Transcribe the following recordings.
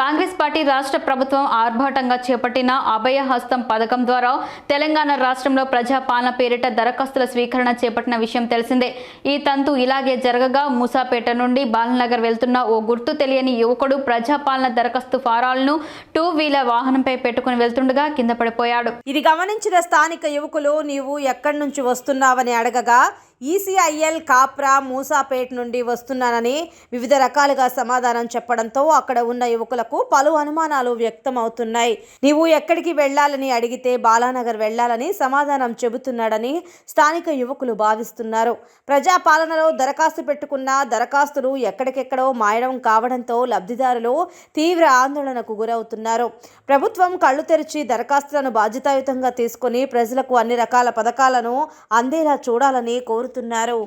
Congress party రాష్ట్ర ప్రభుత్వం ఆర్భాటంగా చేపట్టిన అభయ హస్తం పథకం ద్వారా తెలంగాణ రాష్ట్రంలో ప్రజాపాలన పేరిట దరఖాస్తుల స్వీకరణ చేపట్టిన విషయం తెలిసిందే. ఈ తంతు ఇలాగే జరగగా మూసాపేట నుండి బాలనగర్ వెళ్తున్న ఓ గుర్తు తెలియని యువకుడు ప్రజాపాలన దరఖాస్తు ఫారాలను టూ వీలర్ వాహనంపై పెట్టుకుని వెళ్తుండగా కింద పడిపోయాడు. ఇది గమనించిన స్థానిక యువకులు నీవు ఎక్కడి నుంచి వస్తున్నావని అడగగా ఈసీఐఎల్ కాప్రా మూసాపేట్ నుండి వస్తున్నానని వివిధ రకాలుగా సమాధానం చెప్పడంతో అక్కడ ఉన్న యువకులకు పలు అనుమానాలు వ్యక్తమవుతున్నాయి. నీవు ఎక్కడికి వెళ్ళాలని అడిగితే బాలానగర్ వెళ్ళాలని సమాధానం చెబుతున్నాడని స్థానిక యువకులు భావిస్తున్నారు. ప్రజాపాలనలో దరఖాస్తు పెట్టుకున్న దరఖాస్తులు ఎక్కడికెక్కడో మాయడం కావడంతో లబ్ధిదారులు తీవ్ర ఆందోళనకు గురవుతున్నారు. ప్రభుత్వం కళ్ళు తెరిచి దరఖాస్తులను బాధ్యతాయుతంగా తీసుకొని ప్రజలకు అన్ని రకాల పథకాలను అందేలా చూడాలని కోరు కోరుతున్నారు.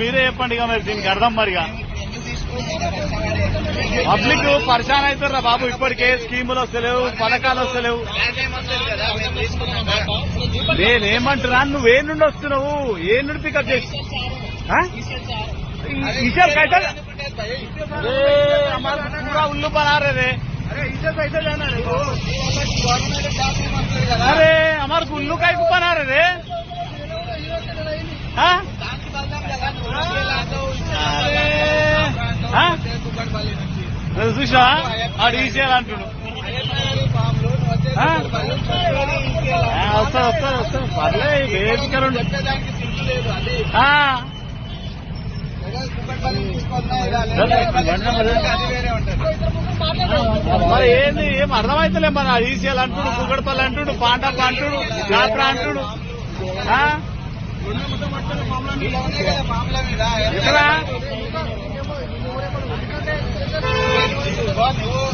మీరే చెప్పండి దీనికి అర్థం పబ్లిక్ పరిశాన్ రా బాబు ఇప్పటికే స్కీములు వస్తలేవు పథకాలు వస్తలేవు నేనేమంటున్నా నువ్వే నుండి వస్తున్నావు? ఏ నుండి పికప్ చేసి? ఈసారి ఉల్లు బనారే అరే అమర్ ఉల్లు కైపు అది చూసా ఆడు ఈసేయాలి అంటుడు. వస్తా వస్తా వస్తా పర్లే వేదికలు మరి ఏంది ఏం అర్థమైతలే మన ఈసీఎల్ అంటుడు కుగడపల్లి అంటుడు పాండప్ప అంటుడు జాత్ర అంటుడు? ఎక్కడా?